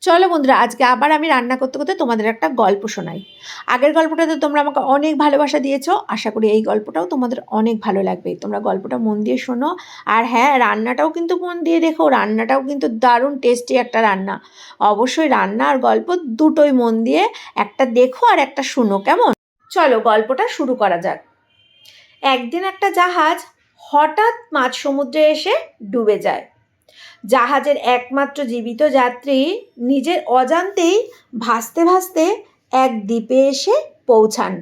চলো বন্ধুরা, আজকে আবার আমি রান্না করতে করতে তোমাদের একটা গল্প শোনাই। আগের গল্পটাতে তোমরা আমাকে অনেক ভালোবাসা দিয়েছ, আশা করি এই গল্পটাও তোমাদের অনেক ভালো লাগবে। তোমরা গল্পটা মন দিয়ে শোনো। আর হ্যাঁ রান্নাটাও কিন্তু মন দিয়ে দেখো, রান্নাটাও কিন্তু দারুণ টেস্টি একটা রান্না। অবশ্যই রান্না আর গল্প দুটোই মন দিয়ে, একটা দেখো আর একটা শুনো, কেমন? চলো গল্পটা শুরু করা যাক। একদিন একটা জাহাজ হঠাৎ মাঝ সমুদ্রে এসে ডুবে যায়। জাহাজের একমাত্র জীবিত যাত্রী নিজের অজান্তেই ভাসতে ভাসতে এক দ্বীপে এসে পৌঁছান।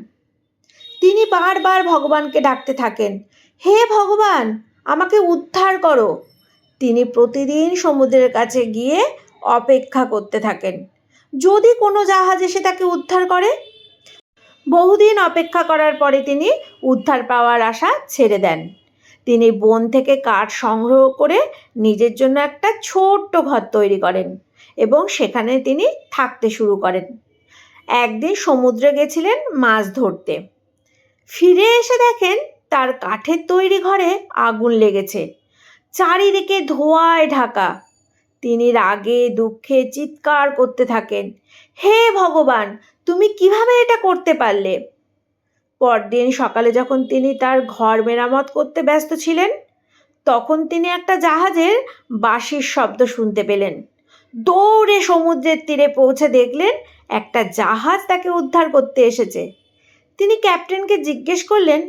তিনি বারবার ভগবানকে ডাকতে থাকেন, হে ভগবান, আমাকে উদ্ধার করো। তিনি প্রতিদিন সমুদ্রের কাছে গিয়ে অপেক্ষা করতে থাকেন, যদি কোনো জাহাজ এসে তাকে উদ্ধার করে? বহুদিন অপেক্ষা করার পরে তিনি উদ্ধার পাওয়ার আশা ছেড়ে দেন। তিনি বন থেকে কাঠ সংগ্রহ করে নিজের জন্য একটা ছোট্ট ঘর তৈরি করেন এবং সেখানে তিনি থাকতে শুরু করেন। একদিন সমুদ্রে গেছিলেন মাছ ধরতে। ফিরে এসে দেখেন তার কাঠের তৈরি ঘরে আগুন লেগেছে। চারিদিকে ধোঁয়ায় ঢাকা। তিনি রাগে, দুঃখে চিৎকার করতে থাকেন। হে ভগবান, তুমি কীভাবে এটা করতে পারলে? পরদিন সকালে যখন তিনি তার ঘর মেরামত করতে ব্যস্ত ছিলেন, তখন তিনি একটা জাহাজের বাঁশির শব্দ শুনতে পেলেন। দৌড়ে সমুদ্রের তীরে পৌঁছে দেখলেন একটা জাহাজ তাকে উদ্ধার করতে এসেছে। তিনি ক্যাপ্টেনকে জিজ্ঞেস করলেন,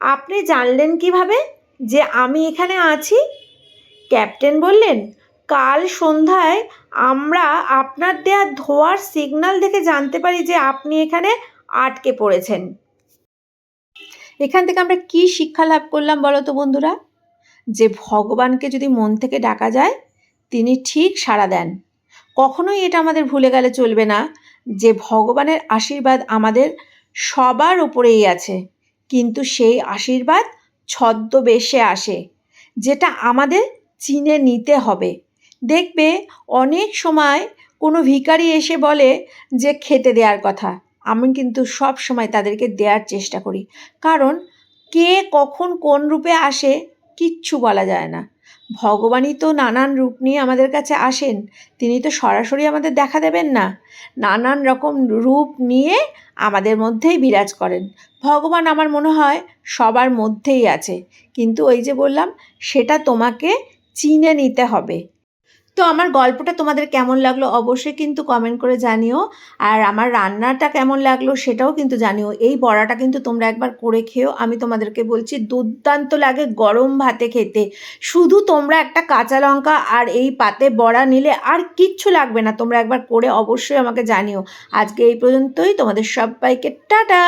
আপনি জানলেন কীভাবে যে আমি এখানে আছি? ক্যাপ্টেন বললেন, কাল সন্ধ্যায় আমরা আপনার দেয়া ধোয়ার সিগন্যাল দেখে জানতে পারি যে আপনি এখানে আটকে পড়েছেন। এখান থেকে আমরা কি শিক্ষা লাভ করলাম বলো তো বন্ধুরা? যে ভগবানকে যদি মন থেকে ডাকা যায়, তিনি ঠিক সাড়া দেন। কখনোই এটা আমাদের ভুলে গেলে চলবে না যে ভগবানের আশীর্বাদ আমাদের সবার উপরেই আছে। কিন্তু সেই আশীর্বাদ ছদ্মবেশে আসে, যেটা আমাদের চিনে নিতে হবে। দেখবে অনেক সময় কোনো ভিখারি এসে বলে যে খেতে দেওয়ার কথা। আমি কিন্তু সব সময় তাদেরকে দেওয়ার চেষ্টা করি। কারণ কে কখন কোন রূপে আসে কিচ্ছু বলা যায় না। ভগবানই তো নানান রূপ নিয়ে আমাদের কাছে আসেন। তিনি তো সরাসরি আমাদের দেখা দেবেন না। নানান রকম রূপ নিয়ে আমাদের মধ্যেই বিরাজ করেন। ভগবান আমার মনে হয় সবার মধ্যেই আছে। কিন্তু ওই যে বললাম, সেটা তোমাকে চিনে নিতে হবে। তো আমার গল্পটা তোমাদের কেমন লাগল অবশ্যই কিন্তু কমেন্ট করে জানিও। আর আমার রান্নাটা কেমন লাগল সেটাও কিন্তু জানিও। এই বড়াটা কিন্তু তোমরা একবার করে খেও আমি তোমাদেরকে বলছি, দুর্দান্ত লাগে গরম ভাতে খেতে। শুধু তোমরা একটা কাঁচা লঙ্কা আর এই পাতে বড়া নিলে আর কিচ্ছু লাগবে না। তোমরা একবার করে অবশ্যই আমাকে জানিও। আজকে এই পর্যন্তই। তোমাদের সবাইকে টাটা!